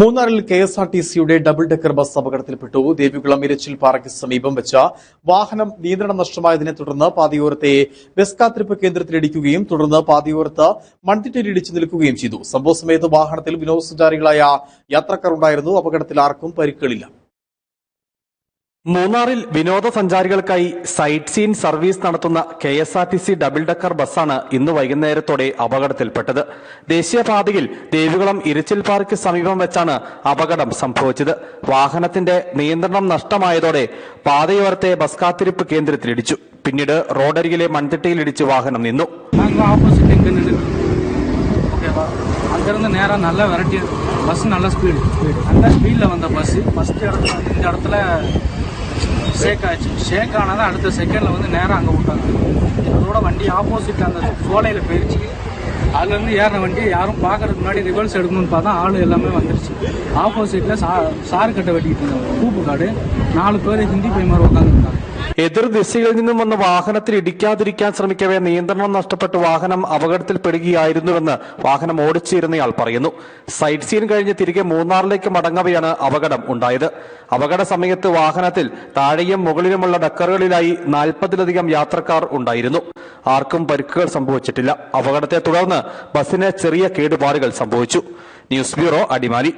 മൂന്നാറിൽ K S R T സിയുടെ double decker bus അപകടത്തിൽപ്പെട്ടു. ദേവികുളം ഇരച്ചിൽ പാറയ്ക്ക് സമീപം വെച്ച വാഹനം നിയന്ത്രണം നഷ്ടമായതിനെ തുടർന്ന് പാതയോരത്തെ ബസ് കാത്തിരിപ്പ് കേന്ദ്രത്തിൽ ഇടിക്കുകയും തുടർന്ന് പാതയോരത്ത് മൺതിട്ടിൽ ഇടിച്ചു നിൽക്കുകയും ചെയ്തു. സംഭവ സമയത്ത് വാഹനത്തിൽ വിനോദസഞ്ചാരികളായ യാത്രക്കാർ ഉണ്ടായിരുന്നു അപകടത്തിൽ ആർക്കും പരിക്കുകളില്ല. മൂന്നാറിൽ വിനോദസഞ്ചാരികൾക്കായി സൈറ്റ് സീൻ സർവീസ് നടത്തുന്ന K S R T C double decker ബസ്സാണ് ഇന്ന് വൈകുന്നേരത്തോടെ അപകടത്തിൽപ്പെട്ടത് ദേശീയപാതയിൽ ദേവികുളം ഇരിച്ചിൽ പാർക്ക് സമീപം വെച്ചാണ് അപകടം സംഭവിച്ചത് വാഹനത്തിന്റെ നിയന്ത്രണം നഷ്ടമായതോടെ പാതയോരത്തെ ബസ് കാത്തിരിപ്പ് കേന്ദ്രത്തിലിടിച്ചു പിന്നീട് റോഡരികിലെ മൺതിട്ടയിലിടിച്ച് വാഹനം നിന്നു நாங்கள் ஆப்போசிட் இங்கே நின்று ஓகேவா அங்கேருந்து நேராக நல்லா விரட்டி பஸ் நல்ல ஸ்பீடு அந்த ஸ்பீடில் வந்த பஸ்ஸு ஃபஸ்ட்டு இடத்துல வந்து இந்த இடத்துல ஷேக் ஆச்சு. ஷேக் ஆனதான் அடுத்த செகண்டில் வந்து நேராக அங்கே விட்டாங்க அதோட வண்டி ஆப்போசிட் அந்த சோலையில் போயிடுச்சு அதுலேருந்து ஏறின வண்டி யாரும் பார்க்கறதுக்கு முன்னாடி ரிவர்ஸ் எடுக்கணும்னு பார்த்தா ஆள் எல்லாமே வந்துருச்சு. ஆப்போசிட்டில் சா சாறு கட்டை வெட்டிக்கிட்டு இருந்தாங்க கூப்பு காடு. நாலு பேர் ஹிந்தி பையமார் உட்காந்துருந்தாங்க എതിർ ദിശയിൽ നിന്നും വന്ന വാഹനത്തിൽ ഇടിക്കാതിരിക്കാൻ ശ്രമിക്കവേ നിയന്ത്രണം നഷ്ടപ്പെട്ട് വാഹനം അപകടത്തിൽപ്പെടുകയായിരുന്നുവെന്ന് വാഹനം ഓടിച്ചിരുന്നയാൾ പറയുന്നു. സൈറ്റ് സീൻ കഴിഞ്ഞ് തിരികെ മൂന്നാറിലേക്ക് മടങ്ങവെയാണ് അപകടം ഉണ്ടായത്. അപകട സമയത്ത് വാഹനത്തിൽ താഴെയും മുകളിലുമുള്ള ഡക്കറുകളിലായി നാൽപ്പതിലധികം യാത്രക്കാർ ഉണ്ടായിരുന്നു. ആർക്കും പരിക്കുകൾ സംഭവിച്ചിട്ടില്ല. അപകടത്തെ തുടർന്ന് ബസ്സിന് ചെറിയ കേടുപാടുകൾ സംഭവിച്ചു. News bureau Adimali.